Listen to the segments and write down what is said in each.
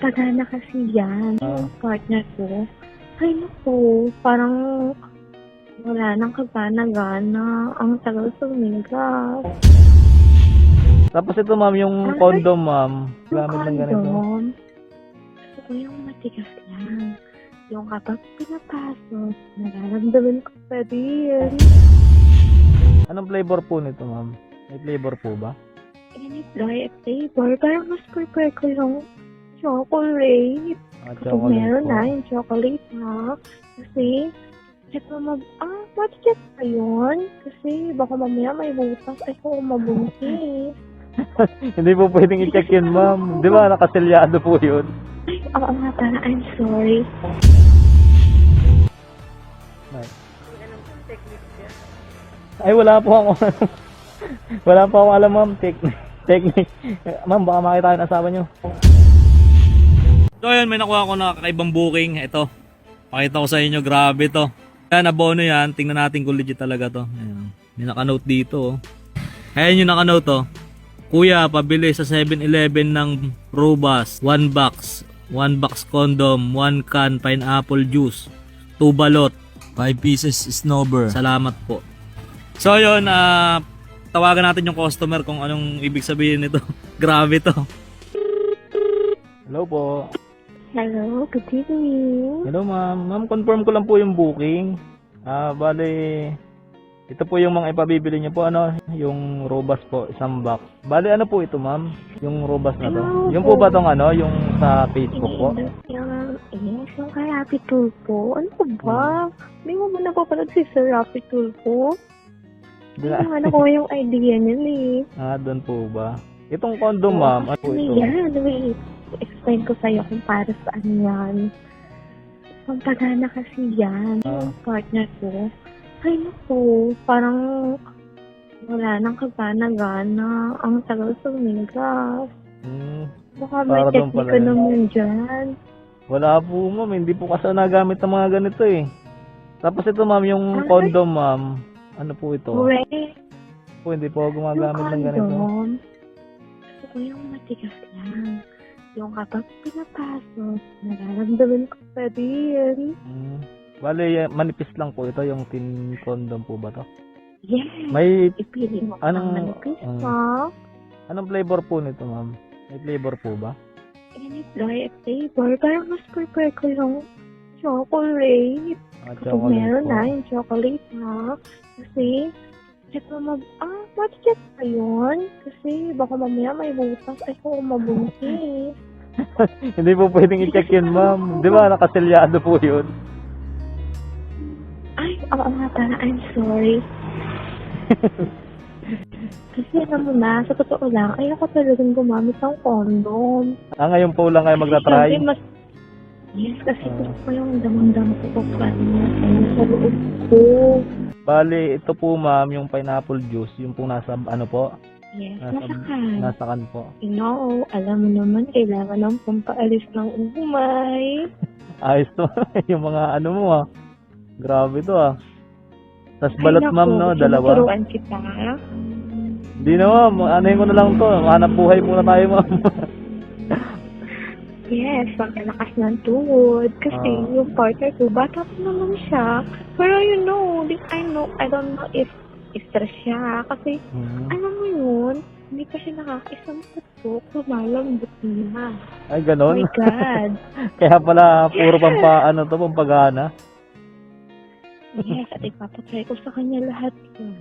Pampagana kasi yan, Ah. yung partner ko. Ay, naku, parang wala nang kagana-gana. Ang tagal sumigas. Tapos ito ma'am, yung Ay. condom ma'am. Gamit ng ganito. condom, gusto ko yung matigas lang. Yung kapag pinapasok, nararamdaman ko pa rin. Anong flavor po nito ma'am? May flavor po ba? Any dry flavor, parang mas prefer ko yung chocolate. Ah, Kapag meron po. na yung chocolate ha. Kasi, ito mag, ah, matigas pa yun? Kasi baka mamaya may butas. Ay, kung mabuntis. Hindi po pwedeng i-check yun ma'am. Di ba nakaselyado po yun? Ay, oo nga pala, I'm sorry. Ay wala po ako. wala po akong alam ma'am. Technique. Technique. Ma'am, baka makita yung asawa nyo. So ayun, may nakuha ko na kakaibang booking. Ito. Pakita ko sa inyo, grabe to. Yan, abono yan. Tingnan natin kung legit talaga to. Ayan. May nakanote dito. Oh. Ayan yung nakanote to. Kuya, pabili sa 7-Eleven ng Robas. 1 box. 1 box condom. 1 can pineapple juice. 2 balot. 5 pieces snowber. Salamat po. So yun, ah tawagan natin yung customer kung anong ibig sabihin nito. Grabe to. Hello po. Hello, good evening. Hello ma'am. Ma'am, confirm ko lang po yung booking. Ah, bale, ito po yung mga ipabibili niyo po, ano, yung robas po, isang box. Bale, ano po ito ma'am? Yung robas na to. Hello Yung po po. ba tong ano, yung sa Facebook po? Yung, yes, yung kay Rapi Tulpo. Ano ko ba? Hindi mo ba napapanood si Sir Rapi Tulpo? Na- Ano, ko yung idea niyan eh. Ah, doon po ba? Itong condom ma'am, ano po Ano ito? yan? Wait, ko sa'yo kung para saan yan. Pampagana kasi yan, Ah. yung partner ko. Ay naku, parang wala nang kagana-gana. Ang tagal sumigas. Hmm, Baka may Para doon technique pala naman dyan. wala po ma'am, hindi po kasi nagamit ng mga ganito eh. Tapos ito ma'am, yung Ay. condom ma'am, ano po ito? Wait, Po, hindi po ako gumagamit ng ganito. condom, gusto ko yung matigas lang. Yung kapag pinapasok, nararamdaman ko pa rin. Hmm. Bale, eh, manipis lang po ito, yung tin condom po ba to? Yes! May, Ipili mo Anong- manipis ah. mo. anong flavor po nito ma'am? May flavor po ba? Any flavor, parang mas prefer ko yung chocolate. Ah, Kapag meron po. na yung chocolate ha. Kasi, ito mag, ah, matigas pa yun? Kasi baka mamaya may butas. Ay, kung mabuntis. Hindi po pwedeng i-check yun ma'am. Di ba nakaselyado po yun? Ay, oo nga pala, I'm sorry. Kasi alam mo na, sa totoo lang, ayoko talagang gumamit ng condom. Ah, ngayon po lang kayo magta-try? Kasi mas, yes, kasi Ah. gusto ko yung damang-dam ko pa paano sa loob ko. Bale, ito po ma'am, yung pineapple juice, yung po nasa, ano po? Yes, Nasa, nasa kan. nasa kan po. You know, alam mo naman, kailangan ng pampaalis ng umay. Ayos to, yung mga ano mo ah. Grabe to ah. Ay, balot naku, ma'am no, dalawa. Turuan kita. Hindi na ma'am, anayin ko na lang to. Hanap buhay muna tayo ma'am. Yes, pagkalakas ng tuhod. Kasi Ah. yung partner ko, bata pa naman siya. Pero you know, this I know, I don't know if stress siya. Kasi, Hmm. alam mo yun, hindi pa siya nakakaisang tutok, lumalambot niya. Ay, Oh ganon. my God. Kaya pala, puro pampa, ano to, pampagana. yes, at ipapatry ko sa kanya lahat yun.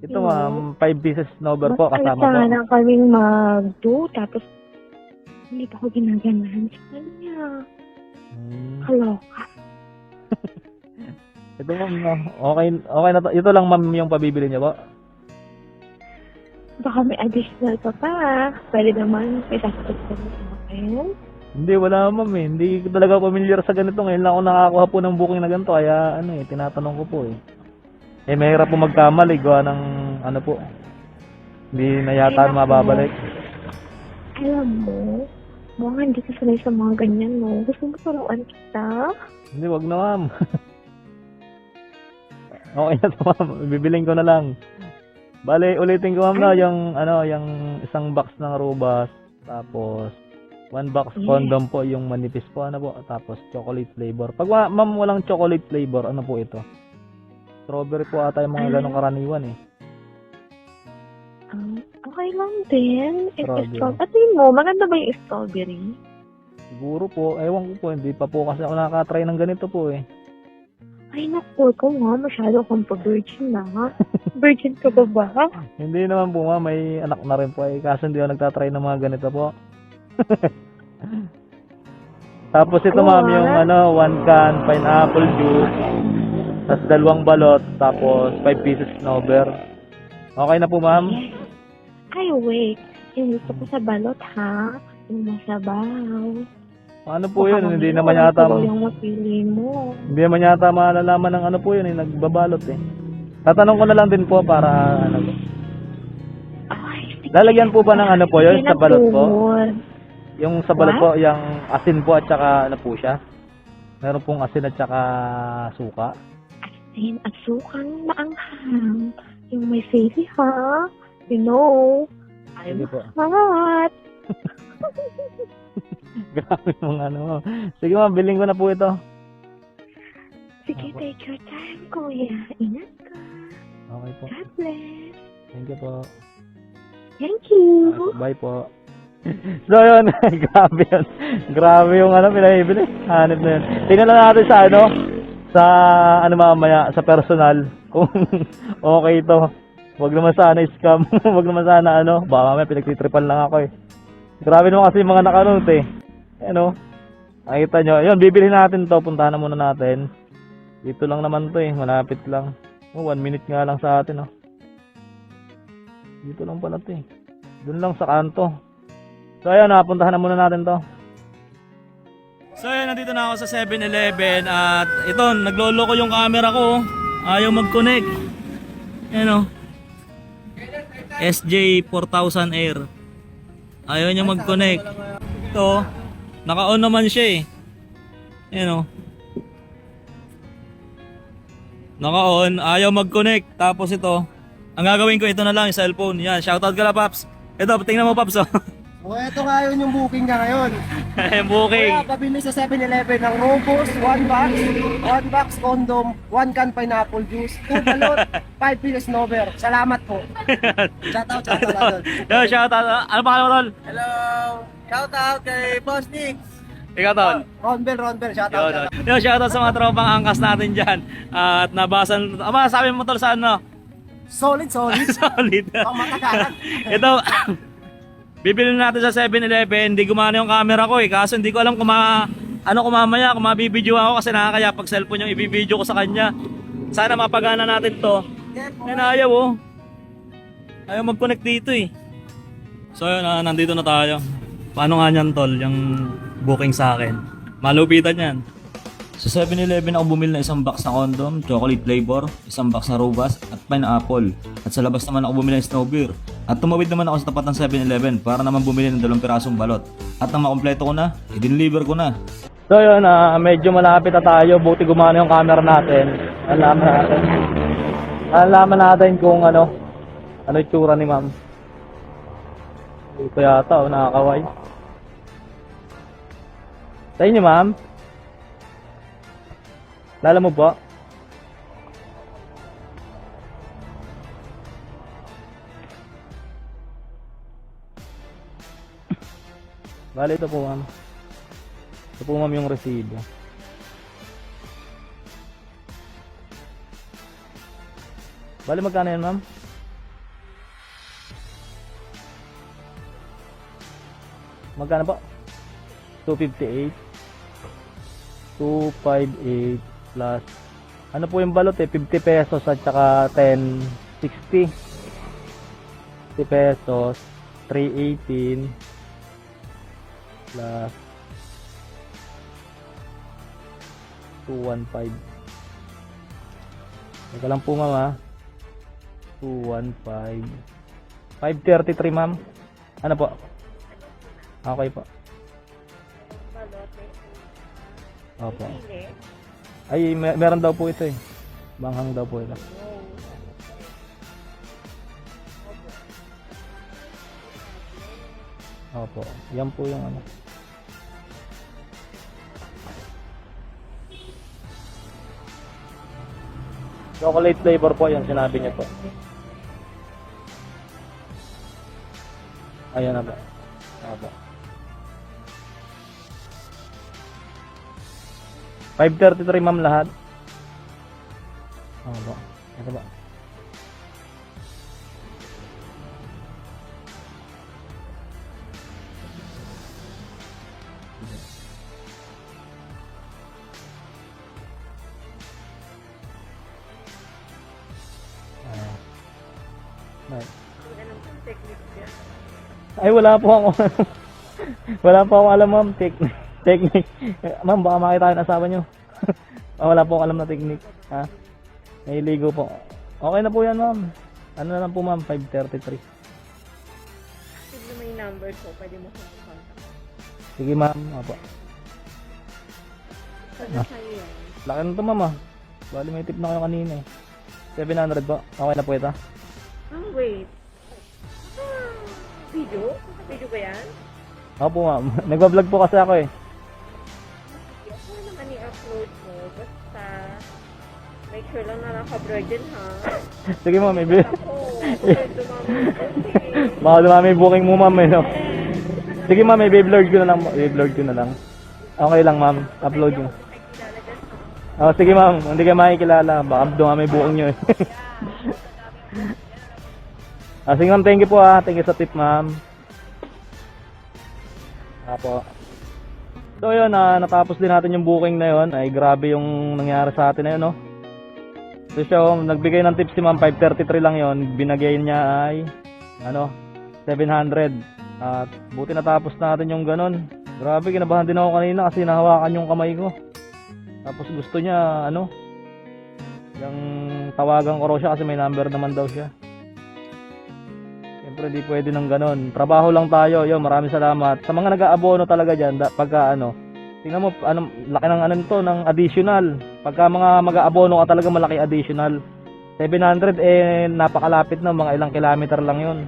Ito ma'am, 5 pieces snowber po, kasama po. na kaming mag-do, tapos hindi pa ako ginaganahan sa kanya. Hmm. Kaloka. Ito ma'am, okay, okay na to. Ito lang ma'am yung pabibili niyo po. Baka may additional pa pa. Pwede naman, may sasagot ka na sa akin. Hindi, wala ma'am eh. Hindi ko talaga familiar sa ganito. Ngayon lang ako nakakuha po ng booking na ganito. Kaya ano eh, tinatanong ko po eh. Eh, mahirap po magkamali. Gawa ng ano po. Hindi na yata Ay, naku. Alam mo, mukhang hindi ka sanay sa mga ganyan, no? Gusto mo turuan kita? Hindi, wag na ma'am. okay na to ma'am. Bibiling ko na lang. Bale, ulitin ko ma'am na yung ano, yung isang box ng robas. Tapos, One box Yes. condom po yung manipis po ano po tapos chocolate flavor. Pag wa- ma'am walang chocolate flavor, ano po ito? Strawberry po ata yung mga ganong karaniwan eh. Um, okay lang din. If strawberry. At tingin mo, maganda ba yung strawberry? Siguro po, ewan ko po, hindi pa po kasi ako nakaka-try ng ganito po eh. Ay, naku, ikaw nga, masyado kang pa-virgin na. Virgin ka ba ba? Hindi naman po ma, may anak na rin po eh. Kaso hindi ako nagtatry ng mga ganito po. Tapos ito Ako, ma'am, yung ano, one can pineapple juice, tapos dalawang balot, tapos 5 pieces snowber. Okay na po ma'am? Ay, wait. Yung gusto ko sa balot, ha? Yung masabaw. Ano po Baka yun? Hindi mamaya naman yata, tuloy yung mapili mo. hindi naman yata malalaman ng ano po yun eh, nagbabalot eh. Tatanong ko na lang din po para ano po. Ay, sige. Lalagyan po ba ng ano po yun Sige, sa balot po? Yung sa balot po, yung asin po at saka ano po siya? Meron pong asin at saka suka. Asin at sukang maanghang. Yung may sili, ha? You know, I'm Sige po. hot. Grabe yung ano. Sige ma'am, biling ko na po ito. Sige, Apo. take your time, kuya. Ingat ka. Okay po. God bless. Thank you po. Thank you. Bye po. So yun, grabe yun. Grabe yung ano, pinahibili. Hanip na yun. Tingnan lang natin sa ano, sa ano mamaya, sa personal. Kung okay to. Huwag naman sana scam. Huwag naman sana ano, baka mamaya pinagtitripan lang ako eh. Grabe naman kasi yung mga nakanote eh. Ano, nakita nyo. Yun, bibili natin to. Puntahan na muna natin. Dito lang naman to eh, malapit lang. Oh, one minute nga lang sa atin oh. Dito lang pala to eh. Doon lang sa kanto. So ayun, napuntahan na muna natin to. So yun, nandito na ako sa 7-Eleven at ito, naglolo ko yung camera ko. Ayaw mag-connect. Ayan o. SJ4000 Air. Ayaw niya mag-connect. Ito, naka-on naman siya eh. Ayan o. Naka-on, ayaw mag-connect. Tapos ito, ang gagawin ko, ito na lang, yung cellphone. Yan, shoutout ka na, Paps. Ito, tingnan mo, Paps. Oh. O eto nga yun yung booking niya ngayon. Yung booking. Kaya pabili sa 7-Eleven ng Robos, 1 box, 1 box condom, 1 can pineapple juice, 2 balot, 5 pieces nover. Salamat po. Shoutout, shoutout out. Yo, shoutout. Ano pangalan mo, Tol? Hello! Shoutout kay Boss Nick! Ikaw, Tol. Ronbel, Ronbel, Yo, shoutout, Tol. shoutout. Yo, shoutout sa mga tropang angkas natin dyan. At nabasan, ama, sabi mo, Tol, sa ano? Solid, solid. Solid. Pang matagalan. Ito, bibili natin sa 7-Eleven. Hindi gumana yung camera ko eh. Kaso hindi ko alam kung ma, ano kung mamaya, kung mabibideo ako kasi nakakaya pag cellphone yung ibibideo ko sa kanya. Sana mapagana natin to. Yan ayaw oh. Ayaw mag-connect dito eh. So yun, ah, nandito na tayo. Paano nga niyan tol, yung booking sa akin? Malupitan yan. Sa 7-Eleven ako bumili ng isang box na condom, chocolate flavor, isang box na robas, at pineapple. At sa labas naman ako bumili ng snow beer. At tumawid naman ako sa tapat ng 7-Eleven para naman bumili ng dalawang pirasong balot. At nang makompleto ko na, i-deliver ko na. So yun, ah, medyo malapit na tayo. Buti gumana yung camera natin. Alaman natin. Alaman natin kung ano, ano yung tsura ni ma'am. Ito yata, oh, nakakaway. Sa inyo, ma'am? Lala mo ba? Bale, ito po, ma'am. Ito po, ma'am, yung resibo. Bale, magkano yan, ma'am? Magkano po? 258 258 plus ano po yung balot eh 50 pesos at saka 10 60 50 pesos 318 plus 215 Teka lang po ma'am ha 215 533 ma'am ano po okay po Opo. Ay, mer- meron daw po ito eh. Banghang daw po ito. Opo. Yan po yung ano. Chocolate flavor po yung sinabi niya po. Ayan na ba? Opo. 5.33 ma'am lahat. Opo. Ito ba? Ay, wala po ako. wala po ako alam, ma'am. Technique. Technique. ma'am, baka makita yung asawa nyo. Ah, wala po ako alam na technique. Ha? Nailigo po. Okay na po yan, ma'am. Ano na lang po, ma'am? 533. Sige mo yung number ko, pwede mo kong contact. Sige, ma'am. Apo. Sabi sa'yo yan. Laki na to, ma'am, ah. Bali, may tip na kayo kanina, eh. 700 po. Okay na po ito. Ah, wait. Video? Video ba yan? Opo, ma'am. Nagbablog po kasi ako, eh. Ako naman i-upload mo. Basta, make sure lang na naka-virgin ha. Sige, ma'am. Ibi. Ako, baka dumami kasi. Baka dumami yung booking mo, ma'am, eh, no? Sige, ma'am. I-blurred ko na lang. I-blurred ko na lang. Okay lang, ma'am. Upload ha. Oh, sige ma'am, hindi ka makikilala. Baka dumami buong nyo eh. Ah, sige ma'am, thank you po ah. Thank you sa tip ma'am. Apo. So yun, ah, natapos din natin yung booking na yun. Ay grabe yung nangyari sa atin na yun, no? So siya, oh, nagbigay ng tips si ma'am, 533 lang yon Binagay niya ay, ano, 700. At buti natapos natin yung ganun. Grabe, kinabahan din ako kanina kasi nahawakan yung kamay ko. Tapos gusto niya, ano, yung tawagan ko raw siya kasi may number naman daw siya. Siyempre, di pwede ng ganun. Trabaho lang tayo. Yo, maraming salamat. Sa mga nag-aabono talaga dyan, da, pagka ano, tingnan mo, ano, laki ng ano to, ng additional. Pagka mga mag-aabono ka talaga, malaki additional. 700, eh, napakalapit na, mga ilang kilometer lang yun.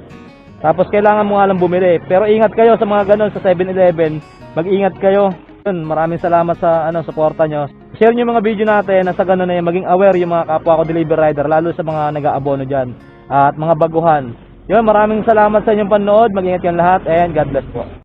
Tapos kailangan mo nga lang bumili. Pero ingat kayo sa mga ganun sa 7-Eleven. Mag-ingat kayo. Yun, maraming salamat sa ano suporta nyo. Share nyo mga video natin na sa ganun na yun, maging aware yung mga kapwa ko delivery rider, lalo sa mga nag-aabono dyan. At mga baguhan. Yun, maraming salamat sa inyong panood. Mag-ingat kayong lahat and God bless po.